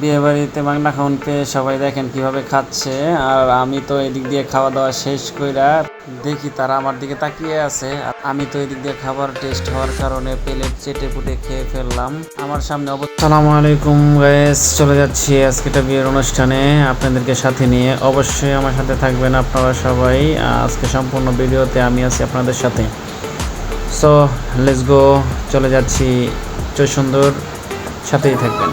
বিয়ে বাড়িতে মাগনা খাওয়ান পেয়ে সবাই দেখেন কীভাবে খাচ্ছে। আর আমি তো এদিক দিয়ে খাওয়া দাওয়া শেষ কইরা দেখি তারা আমার দিকে তাকিয়ে আছে। আমি তো এদিক দিয়ে খাবার টেস্ট হওয়ার কারণে প্লেট চেটে পুটে খেয়ে ফেললাম। আমার সামনে সালামু আলাইকুম গাইস চলে যাচ্ছি আজকেটা বিয়ের অনুষ্ঠানে আপনাদেরকে সাথে নিয়ে। অবশ্যই আমার সাথে থাকবেন আপনারা সবাই। আজকে সম্পূর্ণ ভিডিওতে আমি আছি আপনাদের সাথে। সো লেটস গো চলে যাচ্ছি। সুন্দর সাথেই থাকবেন।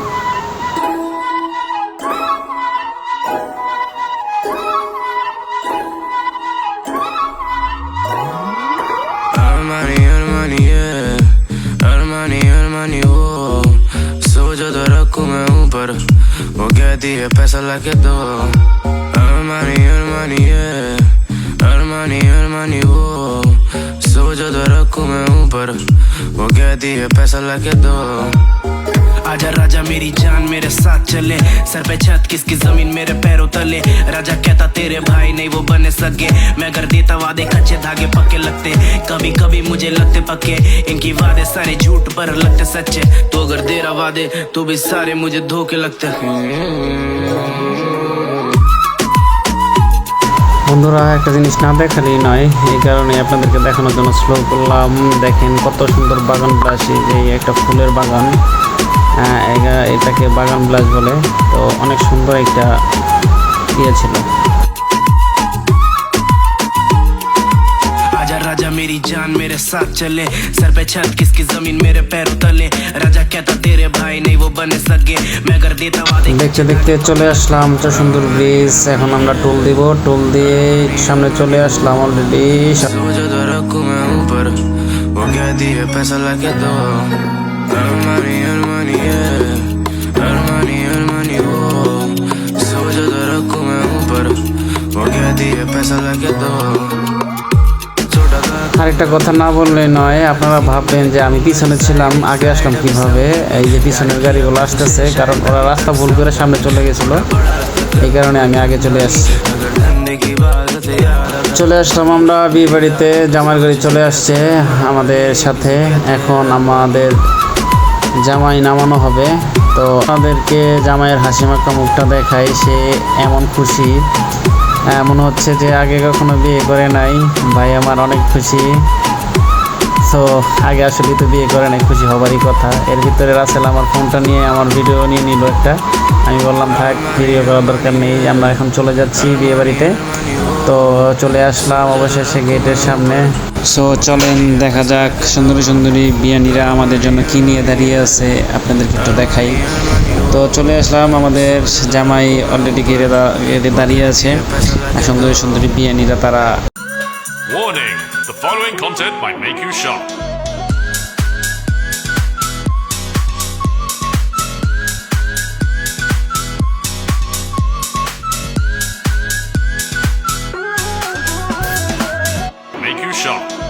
earn money, earn money, yeah Earn money, earn money, oh सोचो तो रखू मैं ऊपर वो कहती है पैसा ला के दो earn money, earn money, yeah Earn money, earn money, oh सोचो तो रखू मैं ऊपर वो कहती है पैसा ला के दो आजा राजा मेरी जान मेरे साथ चले सर पे छत किसकी जमीन मेरे पैरों तले राजा कहता तेरे भाई नहीं वो बने सके मैं कर देता वादे कच्चे धागे पक्के लगते कभी कभी मुझे लगते पक्के इनकी वादे सारे झूठ पर लगते सच्चे तो अगर दे रहा वादे तो भी सारे मुझे धोखे लगते বন্ধুরা একটা জিনিস না দেখালেই নয় এই কারণে আপনাদেরকে দেখানোর জন্য স্লো করলাম দেখেন কত সুন্দর বাগান বিলাস এই যে একটা ফুলের বাগান আহ, এগা- এটাকে বাগান বিলাস বলে তো অনেক সুন্দর একটা ইয়ে ছিল आजा राजा मेरी जान मेरे साथ चले सर पे छत किसकी जमीन मेरे पैरों तले राजा कहता तेरे भाई नहीं वो बने सके मैं कर देता वादे দেখতে দেখতে চলে আসলাম তো সুন্দর ব্রিজ এখন আমরা টোল দিব টোল দিয়ে সামনে চলে আসলাম অলরেডি सोचो तो रखूं मैं ऊपर वो कहती है पैसा लाके दो अरमानी अरमानी है अरमानी अरमानी वो सोचो तो रखूं मैं ऊपर वो कहती है पैसा लाके दो छोटा सा আরেকটা কথা না বললে নয় আপনারা ভাববেন যে আমি পিছনে ছিলাম আগে আসলাম কিভাবে এই যে পিছনের গাড়িগুলো আসতেছে কারণ ওরা রাস্তা ভুল করে সামনে চলে গেছিলো এই কারণে আমি আগে চলে আসছি अगर धंधे की बात है यार চলে আসলাম আমরা বিয়ে বাড়িতে জামাই গাড়ি চলে আসছে আমাদের সাথে এখন আমাদের জামাই নামানো হবে। তো আমাদেরকে জামাইয়ের হাসি মাখা মুখটা দেখাই, সে এমন খুশি। মনে হচ্ছে যে আগে কখনো বিয়ে করে নাই। ভাই আমার অনেক খুশি। তো আগে আসলে তো বিয়ে করে নাই, খুশি হবারই কথা। এর ভিতরে রাসেল আমার ফোনটা নিয়ে আমার ভিডিও নিয়ে নিল একটা। আমি বললাম, থাক, ভিডিও করার দরকার নেই, আমরা এখন চলে যাচ্ছি বিয়ে বাড়িতে তো চলে আসলাম অবশেষে গেটের সামনে। সো চলেন, দেখা যাক, সুন্দরী সুন্দরী বিয়ানিরা আমাদের জন্য কি নিয়ে দাঁড়িয়ে আছে, আপনাদেরকে একটু দেখাই তো, চলে আসলাম, আমাদের জামাই অলরেডি গেড়ে দাঁড়িয়ে আছে সুন্দরী সুন্দরী বিয়ানিরা তারা Warning! The following content might make you shocked. Shot.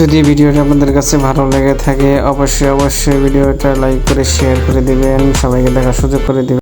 যদি ভিডিওটা আপনাদের কাছে ভালো লেগে থাকে, অবশ্যই অবশ্যই ভিডিওটা লাইক করে শেয়ার করে দিবেন। সবাইকে দেখার সুযোগ করে দিবেন।